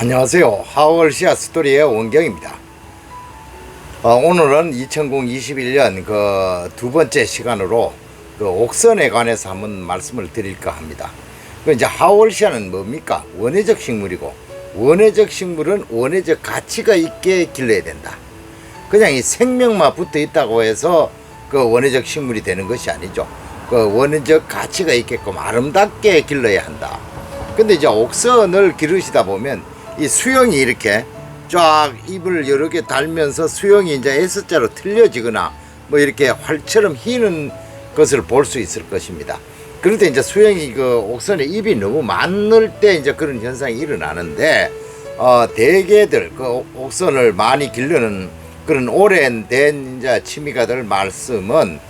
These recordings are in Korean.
안녕하세요. 하월시아 스토리의 원경입니다. 어, 오늘은 2021년 그 두 번째 시간으로 그 옥선에 관해서 한번 말씀을 드릴까 합니다. 그 이제 하월시아는 뭡니까? 원해적 식물이고 원해적 식물은 원해적 가치가 있게 길러야 된다. 그냥 이 생명만 붙어 있다고 해서 그 원해적 식물이 되는 것이 아니죠. 그 원해적 가치가 있게끔 아름답게 길러야 한다. 근데 이제 옥선을 기르시다 보면 이 수영이 이렇게 쫙 잎을 여러 개 달면서 수영이 이제 S자로 틀려지거나 뭐 이렇게 활처럼 휘는 것을 볼 수 있을 것입니다. 그럴 때 이제 수영이 그 옥선에 잎이 너무 많을 때 이제 그런 현상이 일어나는데 어 대개들 그 옥선을 많이 기르는 그런 오랜된 이제 취미가들 말씀은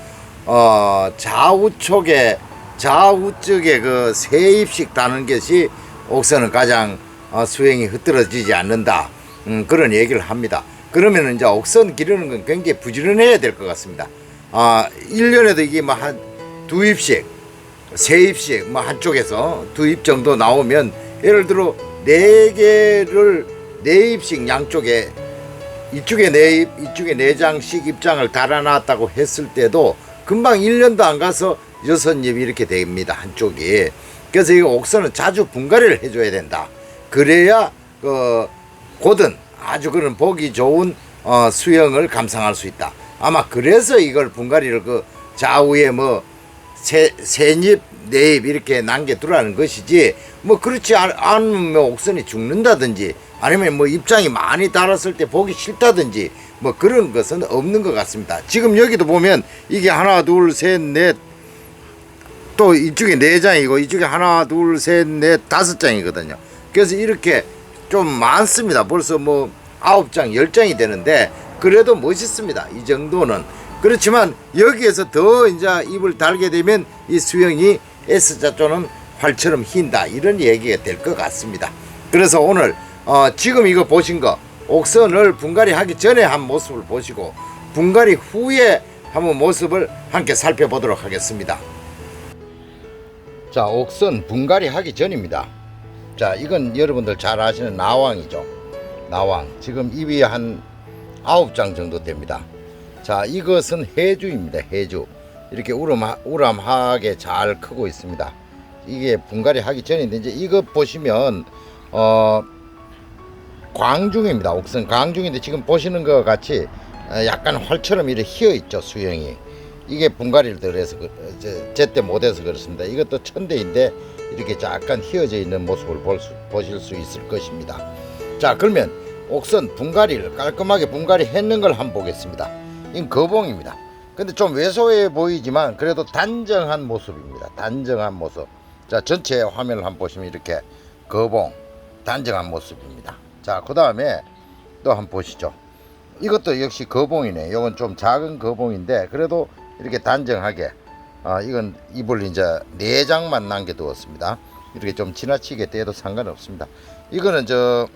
어 좌우쪽에 좌우쪽에 그세 잎씩 다는 것이 옥선은 가장 어, 수행이 흐트러지지 않는다. 음, 그런 얘기를 합니다. 그러면 이제 옥선 기르는 건 굉장히 부지런해야 될 것 같습니다. 아, 1년에도 이게 뭐 한두 잎씩, 세 잎씩 뭐 한쪽에서 두잎 정도 나오면 예를 들어 네 개를 네 잎씩 양쪽에 이쪽에 네 입, 이쪽에 네 장씩 입장을 달아놨다고 했을 때도 금방 1년도 안 가서 여섯 입이 이렇게 됩니다. 한쪽이. 그래서 이 옥선은 자주 분갈이를 해줘야 된다. 그래야 그 곧은 아주 그런 보기 좋은 어, 수영을 감상할 수 있다. 아마 그래서 이걸 분갈이를 그 좌우에 뭐 세, 세입, 네입 이렇게 남겨두라는 것이지 뭐 그렇지 않- 않으면 뭐 옥선이 죽는다든지 아니면 뭐 입장이 많이 달았을 때 보기 싫다든지 뭐 그런 것은 없는 것 같습니다. 지금 여기도 보면 이게 하나, 둘, 셋, 넷, 또 이쪽에 네 장이고 이쪽에 하나, 둘, 셋, 넷, 다섯 장이거든요. 그래서 이렇게 좀 많습니다. 벌써 뭐 아홉 장, 열 장이 되는데 그래도 멋있습니다. 이 정도는. 그렇지만 여기에서 더 이제 입을 달게 되면 이 수영이 S자 쪽은 활처럼 흰다. 이런 얘기가 될 것 같습니다. 그래서 오늘 어, 지금 이거 보신 거 옥선을 분갈이 하기 전에 한 모습을 보시고 분갈이 후에 한번 모습을 함께 살펴보도록 하겠습니다. 자, 옥선 분갈이 하기 전입니다. 자, 이건 여러분들 잘 아시는 나왕이죠. 나왕. 지금 입이 한 아홉 장 정도 됩니다. 자, 이것은 해주입니다. 해주. 이렇게 우람, 우람하게 잘 크고 있습니다. 이게 분갈이 하기 전인데, 이제 이거 보시면, 어, 광중입니다. 옥선 광중인데 지금 보시는 것 같이 어, 약간 활처럼 이렇게 휘어 있죠. 수영이. 이게 분갈이를 덜해서 그- 어, 제- 제때 못해서 그렇습니다. 이것도 천대인데 이렇게 약간 휘어져 있는 모습을 볼 수, 보실 수 있을 것입니다. 자 그러면 옥선 분갈이를 깔끔하게 분갈이 했는 걸 한번 보겠습니다. 이건 거봉입니다. 근데 좀 왜소해 보이지만 그래도 단정한 모습입니다. 단정한 모습. 자 전체 화면을 한번 보시면 이렇게 거봉 단정한 모습입니다. 자그 다음에 또 한번 보시죠. 이것도 역시 거봉이네. 이건 좀 작은 거봉인데 그래도 이렇게 단정하게 아 이건 입을 이제 네 장만 남겨두었습니다. 이렇게 좀 지나치게 떼도 상관없습니다. 이거는 저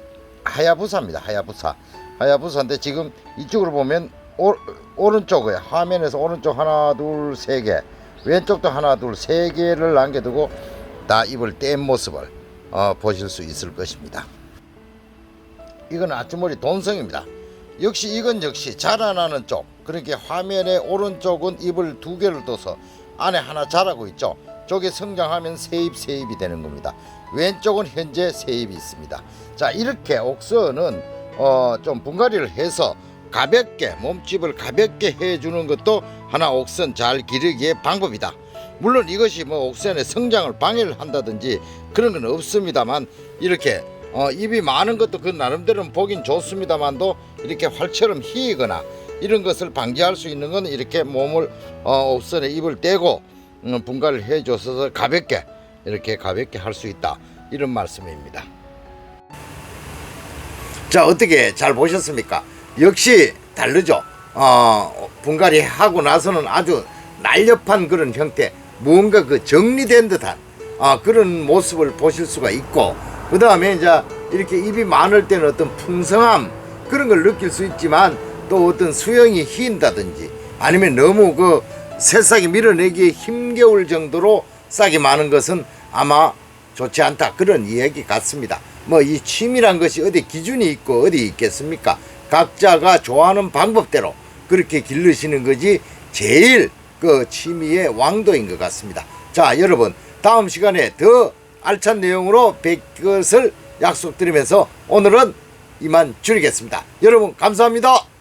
하야부사입니다. 하야부사. 하야부사인데 지금 이쪽으로 보면 오, 오른쪽에 화면에서 오른쪽 하나 둘 세 개, 왼쪽도 하나 둘 세 개를 남겨두고 다 입을 뗀 모습을 어, 보실 수 있을 것입니다. 이건 아주머리 돈성입니다. 역시 이건 역시 자라나는 쪽 그렇게 화면의 오른쪽은 잎을 두 개를 둬서 안에 하나 자라고 있죠. 저게 성장하면 세입 세입이 되는 겁니다. 왼쪽은 현재 세입이 있습니다. 자 이렇게 옥선은 어, 좀 분갈이를 해서 가볍게 몸집을 가볍게 해주는 것도 하나 옥선 잘 기르기의 방법이다. 물론 이것이 뭐 옥선의 성장을 방해를 한다든지 그런 건 없습니다만 이렇게 어, 입이 많은 것도 그 나름대로는 보긴 좋습니다만도 이렇게 활처럼 휘거나 이런 것을 방지할 수 있는 건 이렇게 몸을 어, 옥선에 입을 떼고 음, 분갈을 해줘서 가볍게 이렇게 가볍게 할 수 있다 이런 말씀입니다. 자 어떻게 잘 보셨습니까? 역시 다르죠. 어, 분갈이 하고 나서는 아주 날렵한 그런 형태, 뭔가 그 정리된 듯한 아, 그런 모습을 보실 수가 있고 그 다음에 이제 이렇게 입이 많을 때는 어떤 풍성함 그런 걸 느낄 수 있지만 또 어떤 수영이 휜다든지 아니면 너무 그 새싹이 밀어내기에 힘겨울 정도로 싹이 많은 것은 아마 좋지 않다 그런 이야기 같습니다. 뭐 이 취미란 것이 어디 기준이 있고 어디 있겠습니까? 각자가 좋아하는 방법대로 그렇게 기르시는 것이 제일 그 취미의 왕도인 것 같습니다. 자 여러분 다음 시간에 더 알찬 내용으로 뵐 것을 약속드리면서 오늘은 이만 줄이겠습니다. 여러분 감사합니다.